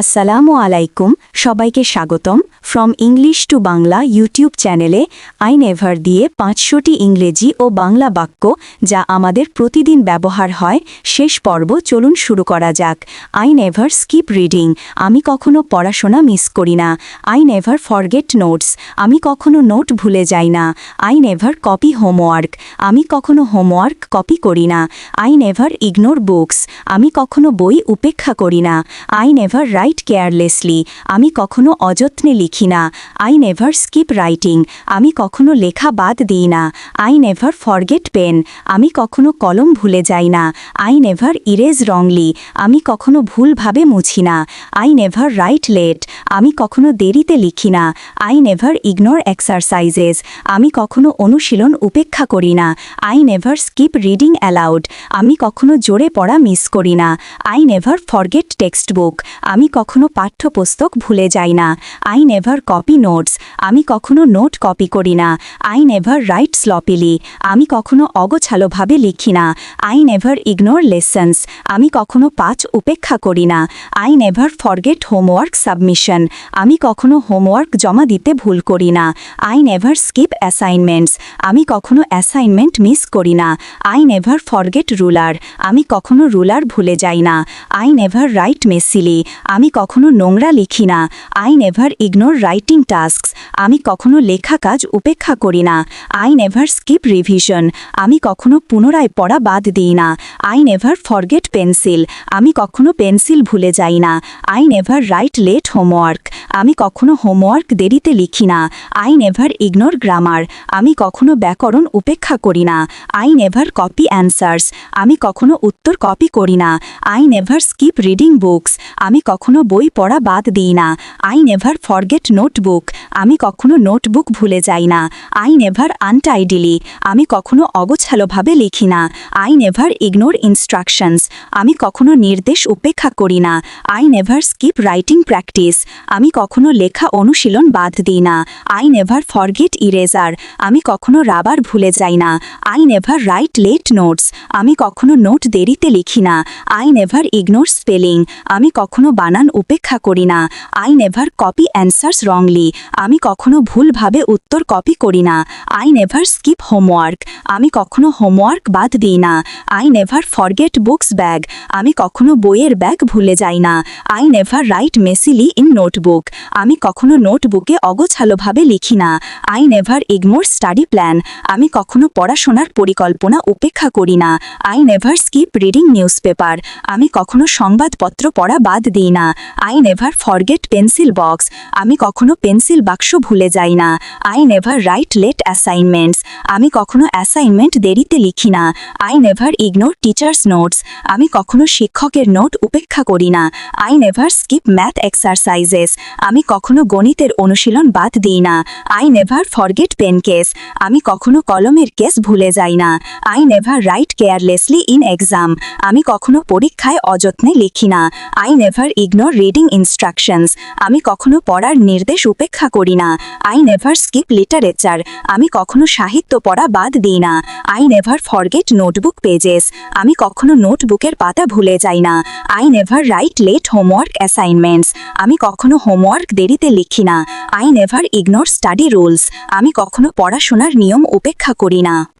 আসসালামু আলাইকুম, সবাইকে স্বাগতম। From English to Bangla YouTube চ্যানেলে আই নেভার দিয়ে পাঁচশোটি ইংরেজি ও বাংলা বাক্য যা আমাদের প্রতিদিন ব্যবহার হয়, শেষ পর্ব চলুন শুরু করা যাক। আই নেভার স্কিপ রিডিং আমি কখনো পড়াশোনা মিস করি না। আই নেভার ফরগেট নোটস আমি কখনো নোট ভুলে যাই না। আই নেভার কপি হোমওয়ার্ক আমি কখনো হোমওয়ার্ক কপি করি না। আই নেভার ইগনোর বুকস আমি কখনো বই উপেক্ষা করি না। আই নেভার কেয়ারলেসলি আমি কখনো অযত্নে লিখি না। আই নেভার স্কিপ রাইটিং আমি কখনো লেখা বাদ দিই না। আই নেভার ফরগেট পেন আমি কখনো কলম ভুলে যাই না। আই নেভার ইরেজ রংলি আমি কখনো ভুলভাবে মুছি না। আই নেভার রাইট লেট আমি কখনো দেরিতে লিখি না। আই নেভার ইগনোর এক্সারসাইজেস আমি কখনো অনুশীলন উপেক্ষা করি না। I never skip reading aloud আমি কখনো জোরে পড়া মিস করি না। I never forget textbook আমি কখনো পাঠ্যপুস্তক ভুলে যাই না। আই নেভার কপি নোটস আমি কখনো নোট কপি করি না। আই নেভার রাইট স্লপিলি আমি কখনো অগোছালোভাবে লিখি না। আই নেভার ইগনোর লেসন্স আমি কখনো পাঁচ উপেক্ষা করি না। I never forget homework submission আমি কখনো হোমওয়ার্ক জমা দিতে ভুল করি না। আই নেভার স্কিপ অ্যাসাইনমেন্টস আমি কখনো অ্যাসাইনমেন্ট মিস করি না। আই নেভার ফরগেট রুলার আমি কখনো রুলার ভুলে যাই না। আই নেভার রাইট মেসিলি আমি কখনো নোংরা লিখি না। I never ignore writing tasks আমি কখনো লেখা কাজ উপেক্ষা করি না। আই নেভার স্কিপ রিভিশন আমি কখনো পুনরায় পড়া বাদ দিই না। আই নেভার ফরগেট পেন্সিল আমি কখনো পেন্সিল ভুলে যাই না। I never write late homework আমি কখনো হোমওয়ার্ক দেরিতে লিখি না। আই নেভার ইগনোর গ্রামার আমি কখনো ব্যাকরণ উপেক্ষা করি না। আই নেভার কপি অ্যান্সার্স আমি কখনো উত্তর কপি করি না। I never skip reading books আমি কখনো বই পড়া বাদ দিই না। আই নেভার ফরগেট নোটবুক আমি কখনো নোটবুক ভুলে যাই না। আই নেভার আনটাইডিলি আমি কখনো অগোছালোভাবে লিখি না। আই নেভার ইগনোর ইনস্ট্রাকশনস আমি কখনো নির্দেশ উপেক্ষা করি না। I never skip writing practice আমি কখনো লেখা অনুশীলন বাদ দিই না। আই নেভার ফরগেট ইরেজার আমি কখনো রাবার ভুলে যাই না। I never write late notes আমি কখনো নোট দেরিতে লিখি না। আই নেভার ইগনোর স্পেলিং আমি কখনো বানান উপেক্ষা করি না। I never copy answers wrongly আমি কখনো ভুলভাবে উত্তর কপি করি না। আই নেভার স্কিপ হোমওয়ার্ক আমি কখনো হোমওয়ার্ক বাদ দিই না। I never forget books bag আমি কখনো বইয়ের ব্যাগ ভুলে যাই না। I never write messily in notebook আমি কখনো নোটবুকে অগোছালোভাবে লিখি না। I never ignore study plan আমি কখনো পড়াশোনার পরিকল্পনা উপেক্ষা করি না। I never skip reading newspaper আমি কখনো সংবাদপত্র পড়া বাদ দিই না। I never forget pencil box আমি কখনো পেন্সিল বাক্স ভুলে যাই না। I never write late assignments আমি কখনো অ্যাসাইনমেন্ট দেরিতে লিখি না। I never ignore teachers notes আমি কখনো শিক্ষকের নোট উপেক্ষা করি না। I never skip math exercises আমি কখনো গণিতের অনুশীলন বাদ দিই না। I never forget pen case আমি কখনো কলমের কেস ভুলে যাই না। I never write carelessly in exam আমি কখনো পরীক্ষায় অযত্নে লিখি না। I never ignore reading instructions আমি কখনো পড়ার নির্দেশ উপেক্ষা করি না। আই নেভার স্কিপ লিটারেচার আমি কখনো সাহিত্য পড়া বাদ দিই না। I never forget notebook pages আমি কখনো নোটবুকের পাতা ভুলে যাই না। I never write late homework assignments আমি কখনো হোমওয়ার্ক দেরিতে লিখি না। I never ignore study rules আমি কখনো পড়াশোনার নিয়ম উপেক্ষা করি না।